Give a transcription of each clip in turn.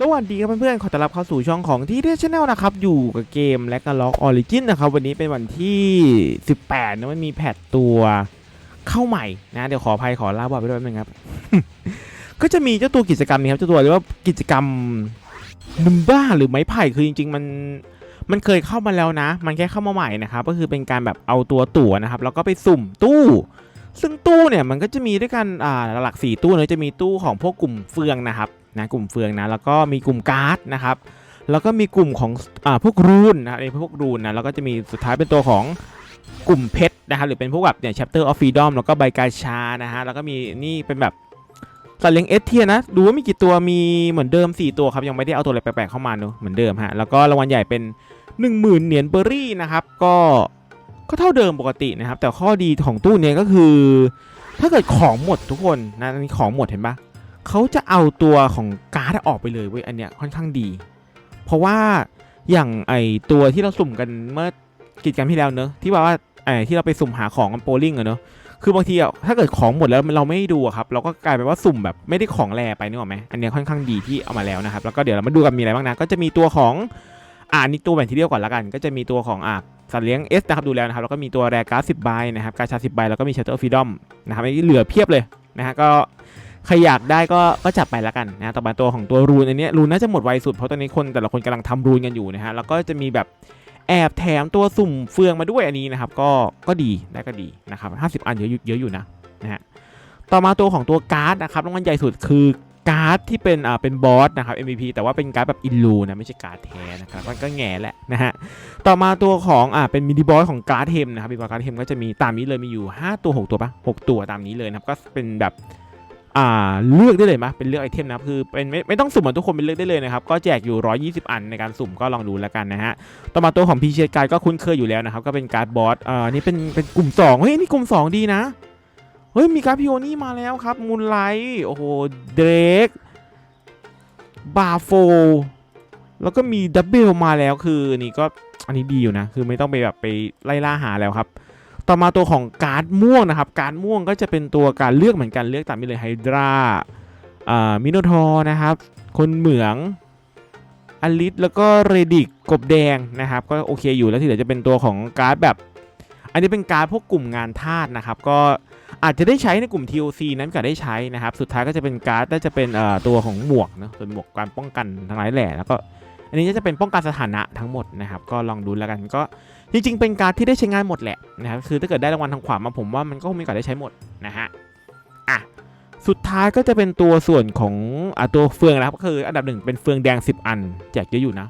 สวัสดีครับเพื่อนๆ ขอต้อนรับเข้าสู่ช่องของที่เรียชแนลนะครับ อยู่กับเกมและก็ล็อกออริจินนะครับ วันนี้เป็นวันที่ 18นะมันมีแพทตัวเข้าใหม่นะ เดี๋ยวขออภัยขอลาบอดไปด้วยนึงครับ ก็จะมีเจ้าตัวกิจกรรมนี้ครับ เจ้าตัวเรียกว่ากิจกรรมนัมบ้าหรือไม้ไผ่คือจริง ๆ มันมันเคยเข้ามาแล้วนะ มันแค่เข้ามาใหม่นะครับ ก็คือเป็นการแบบเอาตัวตั๋วนะครับ แล้วก็ไปสุ่มตู้ ซึ่งตู้เนี่ยมันก็จะมีด้วยกันอ่าหลักๆสี่ตู้เนอะจะมีตู้ของพวกกลุ่มเฟืองนะครับ นะกลุ่มเฟืองนะแล้วก็มีกลุ่มการ์ดนะครับแล้วก็มีกลุ่มของอ่าพวกรูนนะครับไอพวกรูนนะแล้วก็จะมีสุดท้ายเป็นตัวของกลุ่มเพชรนะครับหรือเป็นพวกแบบเนี่ย chapter of freedom แล้วก็ใบกาชานะฮะแล้วก็มีนี่เป็นแบบสัตว์เลี้ยงเอสเทียนะ ดูว่ามีกี่ตัวมีเหมือนเดิม 4 ตัวครับยังไม่ได้เอาตัวอะไรแปลกๆเข้ามาเนอะเหมือนเดิมฮะแล้วก็รางวัลใหญ่เป็น 10,000 เหรียญเบอร์รี่นะครับก็ก็เท่าเดิมปกตินะครับ แต่ข้อดีของตู้เนี้ก็คือ ถ้าเกิดของหมดทุกคนนะนนี้ของหมดเห็นปะ เขาจะเอาตัวของการ์ดออกไปเลยเว้ยอันเนี้ยค่อนข้างดี เพราะว่าอย่างไอตัวที่เราสุ่มกันเมื่อกิจกรรมที่แล้วเนอะที่ว่าว่าไอที่เราไปสุ่มหาของกันโปลิงอะเนอะคือบางทีอะถ้าเกิดของหมดแล้วเราไม่ดูอะครับ เราก็กลายเป็นว่าสุ่มแบบไม่ได้ของแรไปนึกออกไหมอันเนี้ยค่อนข้างดีที่เอามาแล้วนะครับ แล้วก็เดี๋ยวเรามาดูกันมีอะไรบ้างนะก็จะมีตัวของอ่านี่ตัวแบ่งที่เรียกก่อนละกัน ก็จะมีตัวของอ่าสัตว์เลี้ยง S นะครับดูแล้วนะครับแล้วก็มีตัวแรการ์ดสิบใบนะครับกาชาสิบใบแล้วก็มีเชลเตอร์ฟรีดอมนะครับอันนี้เหลือเพียบเลยนะฮะก็ ใครอยากได้ก็ก็จับไปและกันนะต่อมาตัวของตัวรูนอันนี้รูนน่าจะหมดไวสุด เพราะตอนนี้คนแต่ละคนกำลังทำรูนกันอยู่นะฮะแล้วก็จะมีแบบแอบแถมตัวสุ่มเฟืองมาด้วยอันนี้นะครับ ก็ก็ดีได้ก็ดีนะครับ 50 อันเยอะเยอะอยู่นะนะฮะต่อมาตัวของตัวการ์ดนะครับรางวัลใหญ่สุดคือการ์ดที่เป็นอ่าเป็นบอสนะครับ MVP แต่ว่าเป็นการ์ดแบบอินลูนะไม่ใช่การ์ดแท้นะครับมันก็แง่แหละนะฮะต่อมาตัวของอ่าเป็นมินิบอสของการ์ดเทมนะครับมินิบอสการ์ดเทมก็จะมีตามนี้เลยมีอยู่ 5 ตัว 6 ตัวปะ6ตัวตามนี้เลยนะครับก็เป็นแบบ อ่าเลือกได้เลยมะเป็นเลือกไอเทมนะครับคือเป็นไม่ไม่ต้องสุ่มเหมือนทุกคนเป็นเลือกได้เลยนะครับก็แจกอยู่ 120 อันในการสุ่มก็ลองดูแล้วกันนะฮะต่อมาตัวของพีเชียการก็คุ้นเคยอยู่แล้วนะครับก็เป็นการ์ดบอสอ่านี่เป็นเป็นกลุ่ม2เฮ้ยนี่กลุ่ม 2 ดีนะเฮ้ยมีการ์ดพิโอนี่มาแล้วครับมูนไลท์โอ้โหเดรกบาโฟแล้วก็มีดับเบิลมาแล้วคือนี่ก็อันนี้ดีอยู่นะ คือไม่ต้องไปแบบไปไล่ล่าหาแล้วครับ ต่อมาตัวของการ์ดม่วงนะครับ การ์ดม่วงก็จะเป็นตัวการเลือกเหมือนกันเลือกตามนี้เลยไฮดราอ่ามิโนทอร์นะครับ คนเหมืองอลิสแล้วก็เรดิกกบแดงนะครับ ก็โอเคอยู่แล้วที่เหลือจะเป็นตัวของการ์ดแบบ อันนี้เป็นการ์ดพวกกลุ่มงานทาสนะครับ ก็อาจจะได้ใช้ในกลุ่ม TOC นั้นก็ได้ใช้นะครับ สุดท้ายก็จะเป็นการ์ดน่าจะเป็นเอ่อตัวของหมวกนะส่วนหมวกการป้องกันทั้งหลายแหล่แล้วก็อันนี้จะเป็นป้องกันสถานะทั้งหมดนะครับ ก็ลองดูแล้วกันก็ จริงๆ เป็นการดที่ได้ใช้งานหมดแหละนะครับคือถ้าเกิดได้รางวัลทางขวามาผมว่ามันก็คงมีโอกาสได้ใช้หมดนะฮะอะสุดท้ายก็จะเป็นตัวส่วนของอะตัวเฟืองนะครับก็คืออันดับหนึ่งเป็นเฟืองแดง 10 อันแจกเยอะอยู่นะ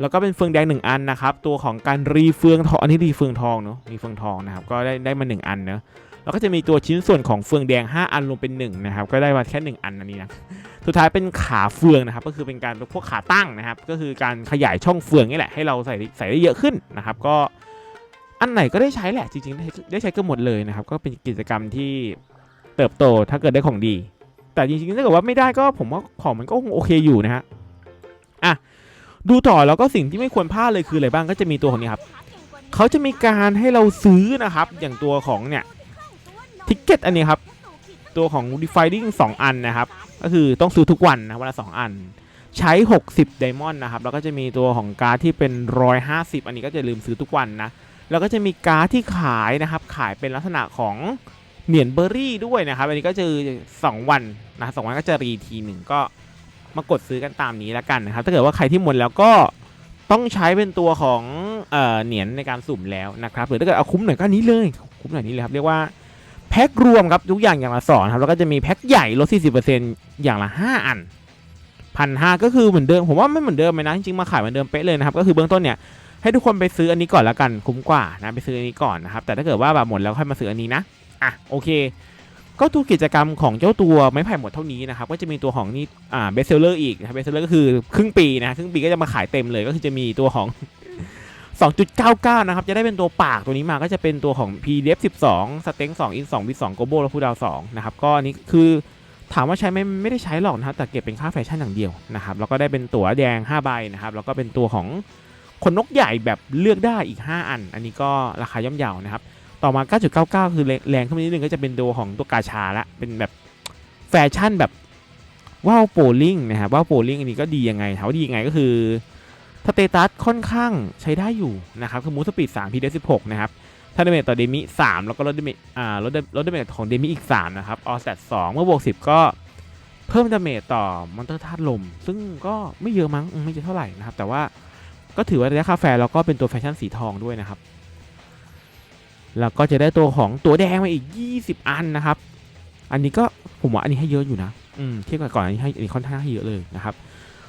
แล้วก็เป็นเฟืองแดง 1 อันนะครับตัวของการรีเฟืองทองอันนี้รีเฟืองทองเนาะรีเฟืองทองนะครับก็ได้ได้มา 1 อันเนาะแล้วก็จะมีตัวชิ้นส่วนของเฟืองแดง 5 อันรวมเป็น1นะครับก็ได้มาแค่ 1 อันอันนี้นะสุดท้ายเป็นขาเฟืองนะครับ ก็คือเป็นการพวกขาตั้งนะครับ ก็คือการขยายช่องเฟืองนี่แหละให้เราใส่ใส่ได้เยอะขึ้นนะครับ ก็ อันไหนก็ได้ใช้แหละจริงๆ ได้ใช้ก็หมดเลยนะครับ ก็เป็นกิจกรรมที่เติบโตถ้าเกิดได้ของดี แต่จริงๆถ้าเกิดว่าไม่ได้ก็ผมว่าของมันก็คงโอเคอยู่นะฮะอะดูต่อแล้วก็สิ่งที่ไม่ควรพลาดเลยคืออะไรบ้างก็จะมีตัวของนี้ครับเขาจะมีการให้เราซื้อนะครับ อย่างตัวของเนี่ยทิกเก็ตอันนี้ครับ ตัวของ Defining 2 อันนะครับ ก็คือต้องซื้อทุกวันนะวันละ2อัน ใช้ 60 ไดมอนด์นะครับ แล้วก็จะมีตัวของการ์ดที่เป็น 150 อันนี้ก็จะลืมซื้อทุกวันนะ แล้วก็จะมีการ์ดที่ขายนะครับ ขายเป็นลักษณะของเหรียญเบอร์รี่ด้วยนะครับ อันนี้ก็จะ2วันนะสองวันก็จะรีทีหนึ่งก็มากดซื้อกันตามนี้แล้วกันนะครับ ถ้าเกิดว่าใครที่หมดแล้วก็ต้องใช้เป็นตัวของเอ่อเหรียญในการสุ่มแล้วนะครับหรือถ้าเกิดเอาคุ้มหน่อยก็นนี้เลย คุ้มหน่อยนี้เลยครับเรียกว่าแพ็ครวมครับทุกอย่างอย่างละสองครับแล้วก็จะมีแพ็คใหญ่ลด 40%อย่างละ 5 อันพันห้าก็คือเหมือนเดิมผมว่าไม่เหมือนเดิมเลยนะจริงๆมาขายเหมือนเดิมเป๊ะเลยนะครับก็คือเบื้องต้นเนี่ย ให้ทุกคนไปซื้ออันนี้ก่อนแล้วกันคุ้มกว่านะไปซื้ออันนี้ก่อนนะครับแต่ถ้าเกิดว่าแบบหมดแล้วค่อยมาซื้ออันนี้นะอะโอเค ก็ตัวกิจกรรมของเจ้าตัวไม้ไผ่หมดเท่านี้นะครับก็จะมีตัวของนี่อ่าเบสเซลเลอร์อีกนะเบสเซลเลอร์ก็คือครึ่งปีนะครึ่งปีก็จะมาขายเต็มเลยก็คือจะมีตัวของ 2.99 นะครับ จะได้เป็นตัวปากตัวนี้มาก็จะเป็นตัวของ PDF 12 s t e n 2 In 2 b 2 Global และ Full Down 2นะครับก็อันนี้คือถามว่าใช้ไหมไม่ได้ใช้หรอกนะครับแต่เก็บเป็นค่าแฟชั่นอย่างเดียวนะครับแล้วก็ได้เป็นตั๋วแดง 5 ใบนะครับแล้วก็เป็นตัวของ คนนกใหญ่แบบเลือกได้อีก 5 อัน อันนี้ก็ราคาย่อมเยาวนะครับ ต่อมา 9.99 คือแรงขึ้นมานิดนึงก็จะเป็นตัวของตัวกาชาละเป็นแบบแฟชั่นแบบว่าวโปลิงนะครับว่าวโปลิงอันนี้ก็ดียังไงถามว่าดียังไงก็คือสเตตัสค่อนข้างใช้ได้อยู่นะครับ คือมูสปีด3 p d 16นะครับถ้าดเมจต่อเดมิ3แล้วก็ลดดเมจอ่าลดลดดเมจของเดมิอีก 3 นะครับออสแตท2เมื่อบวก 10 ก็เพิ่มดาเมจต่อมอนเตอร์ธาตุลม ซึ่งก็ไม่เยอะมั้งไม่เยอะเท่าไหร่นะครับ แต่ว่า ก็ถือว่าได้ค่าแฟร์แล้วก็เป็นตัวแฟชั่นสีทองด้วยนะครับ แล้วก็จะได้ตัวของตัวแดงมาอีก 20 อันนะครับ อันนี้ก็ผมว่าอันนี้ให้เยอะอยู่นะอืมเทียบกับก่อนอันนี้ให้อันนี้ค่อนข้างให้เยอะเลยนะครับ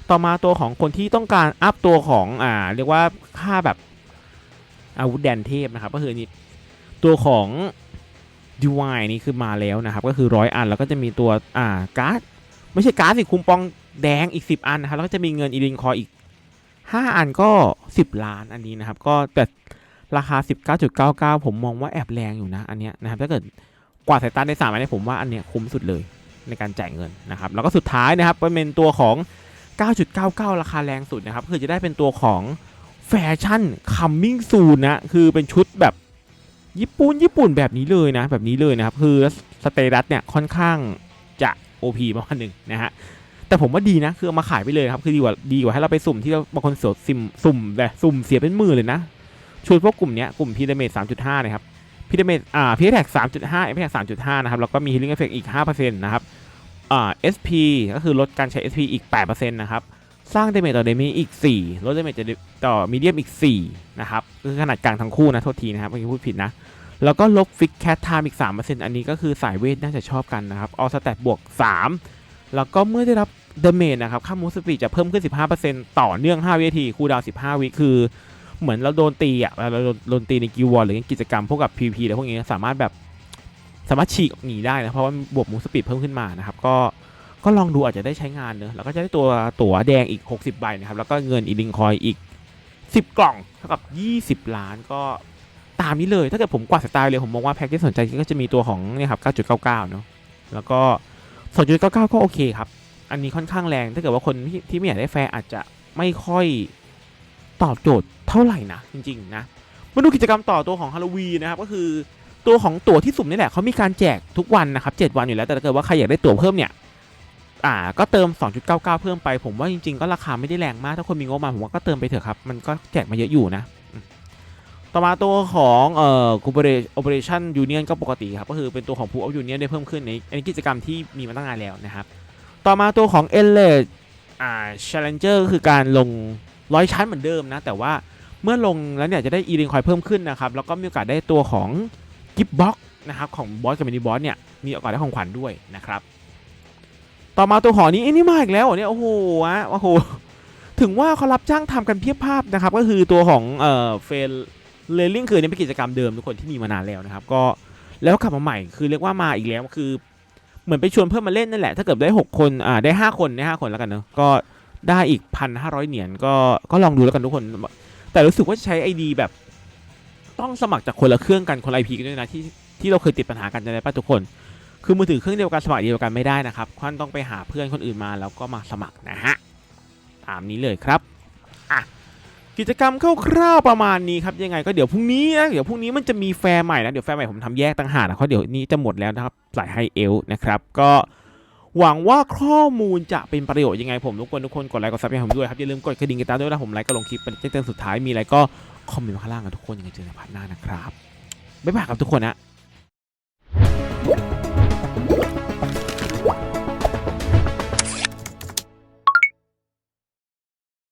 ต่อมาตัวของคนที่ต้องการอัพตัวของอ่าเรียกว่าค่าแบบอาวุธแดนเทพนะครับ ก็คือนนี้ตัวของดีวายนี่คือมาแล้วนะครับ ก็คือร้อยอันแล้วก็จะมีตัวอ่าการ์ดไม่ใช่การ์ดสิคุมปองแดงอีก 10 อันนะครับแล้วก็จะมีเงินอีลินคอยอีก 5 อันก็ 10 ล้านอันนี้นะครับ ก็แต่ราคา 19.99 ผมมองว่าแอบแรงอยู่นะ อันเนี้ยนะครับ ถ้าเกิดกว่าสายตาได้สามอันนี้ผมว่าอันเนี้ยคุ้มสุดเลยในการจ่ายเงินนะครับ แล้วก็สุดท้ายนะครับเป็นตัวของ 9.99 ราคาแรงสุดนะครับ คือจะได้เป็นตัวของแฟชั่น coming soon นะ คือเป็นชุดแบบญี่ปุ่นญี่ปุ่นแบบนี้เลยนะ แบบนี้เลยนะครับ คือสเตตัสเนี่ยค่อนข้างจะ OP ประมาณหนึ่งนะฮะ แต่ผมว่าดีนะ คือเอามาขายไปเลยครับ คือดีกว่าดีกว่าให้เราไปสุ่มที่เราบางคนเสียซิมสุ่มแบบสุ่มเสียเป็นหมื่นเลยนะชุดพวกกลุ่มเนี้ยกลุ่มพีระเมด3.5นะครับพีระเมดอ่าพีแท็ก3.5เอฟแท็ก3.5นะครับแล้วก็มี healing effect อีก5%นต์นะครับอ่า SP ก็คือลดการใช้ SP อีก8%นะครับสร้างเดเมจต่อเดเมจอีก 4 ลดเดเมจต่อมีเดียมอีก 4 นะครับคือขนาดกลางทั้งคู่นะ โทษทีนะครับเมื่อกี้พูดผิดนะ แล้วก็ลบฟิกแคทไทม์อีก 3%อันนี้ก็คือสายเวทน่าจะชอบกันนะครับ ออสแตทบวก 3 แล้วก็เมื่อได้รับเดเมจนะครับ ค่ามูสปีดจะเพิ่มขึ้น 15%ต่อเนื่อง 5 วินาทีคูดาว 15 วิคือ เหมือนเราโดนตีอะเราโดนตีในกิววอลหรือกิจกรรมพวกกับ PVP อะไรพวกนี้สามารถแบบสามารถฉีกหนีได้นะ เพราะว่าบวกมูสปีดเพิ่มขึ้นมานะครับ ก็ก็ลองดูอาจจะได้ใช้งานเนอะแล้วก็จะได้ตัวตั๋วแดงอีก 60 ใบนะครับ แล้วก็เงินอีลิงคอยอีก 10 กล่องเท่ากับ 20 ล้านก็ตามนี้เลย ถ้าเกิดผมกวาดสไตล์เลยผมมองว่าแพ็กที่สนใจก็จะมีตัวของเนี่ยครับ 9.99 เนอะแล้วก็ 2.99ก็โอเคครับ อันนี้ค่อนข้างแรง ถ้าเกิดว่าคนที่ที่ไม่อยากได้แฟร์อาจจะไม่ค่อยตอบโจทย์เท่าไหร่นะ จริง ๆ นะ มาดูกิจกรรมต่อตัวของฮาโลวีนนะครับ ก็คือตัวของตั๋วที่สุ่มนี่แหละเขามีการแจกทุกวันนะครับ 7 วันอยู่แล้ว แต่ถ้าเกิดว่าใครอยากได้ตั๋วเพิ่มเนี่ย อ่า ก็เติม 2.99 เพิ่มไป ผมว่าจริง ๆ ก็ราคาไม่ได้แรงมาก ถ้าคนมีงบมาผมว่าก็เติมไปเถอะครับ มันก็แจกมาเยอะอยู่นะ ต่อมาตัวของเอ่อ Operation Union ก็ปกติครับ ก็คือเป็นตัวของ Pool of Union ได้เพิ่มขึ้นในในกิจกรรมที่มีมาตั้งนานแล้วนะครับ ต่อมาตัวของ e l e อ่า Challenger ก็คือการลงร้อยชั้นเหมือนเดิมนะ แต่ว่าเมื่อลงแล้วเนี่ยจะได้อีลิงคอยเพิ่มขึ้นนะครับ แล้วก็มีโอกาสได้ตัวของกิฟบ็อกนะครับของบอสกับมินิบอสเนี่ยมีโอกาสได้ของขวัญด้วยนะครับ ต่อมาตัวหอนี้ไอ้นี่มาอีกแล้วเนี่ยโอ้โหอะโอ้โหถึงว่าเขารับจ้างทำกันเพียบภาพนะครับ ก็คือตัวของเอ่อเฟล เลลิงคือเนี่ยเป็นกิจกรรมเดิมทุกคนที่มีมานานแล้วนะครับ ก็แล้วกลับมาใหม่คือเรียกว่ามาอีกแล้วคือ เหมือนไปชวนเพื่อนมาเล่นนั่นแหละ ถ้าเกิดได้ 6 คนอ่าได้ 5 คนได้5คนแล้วกันเนอะก็ได้อีกพันห้าร้อยเหรียญก็ก็ลองดูแล้วกันทุกคน แต่รู้สึกว่าจะใช้ไอดีแบบต้องสมัครจากคนละเครื่องกันคนละไอพีกันด้วยนะที่ที่เราเคยติดปัญหากันในป้าทุกคน คือมือถือเครื่องเดียวกันสมัครเดียวกันไม่ได้นะครับท่านต้องไปหาเพื่อนคนอื่นมาแล้วก็มาสมัครนะฮะตามนี้เลยครับ กิจกรรมคร่าวๆประมาณนี้ครับยังไงก็เดี๋ยวพรุ่งนี้นะเดี๋ยวพรุ่งนี้มันจะมีแฟร์ใหม่นะเดี๋ยวแฟร์ใหม่ผมทำแยกต่างหากนะเพราะเดี๋ยวนี้จะหมดแล้วนะครับสายไฮเอลนะครับก็หวังว่าข้อมูลจะเป็นประโยชน์ยังไงผมทุกคนทุกคนกดไลค์กดซับให้ผมด้วยครับอย่าลืมกดกระดิ่งกันตามด้วยนะผมไลค์ก็ลงคลิปเป็นแจ้งเตือนสุดท้ายมีอะไรก็คอมเมนต์มาข้างล่างกันทุกคนยังไงเจอในพาร์ทหน้านะครับบ๊ายบายครับทุกคนนะ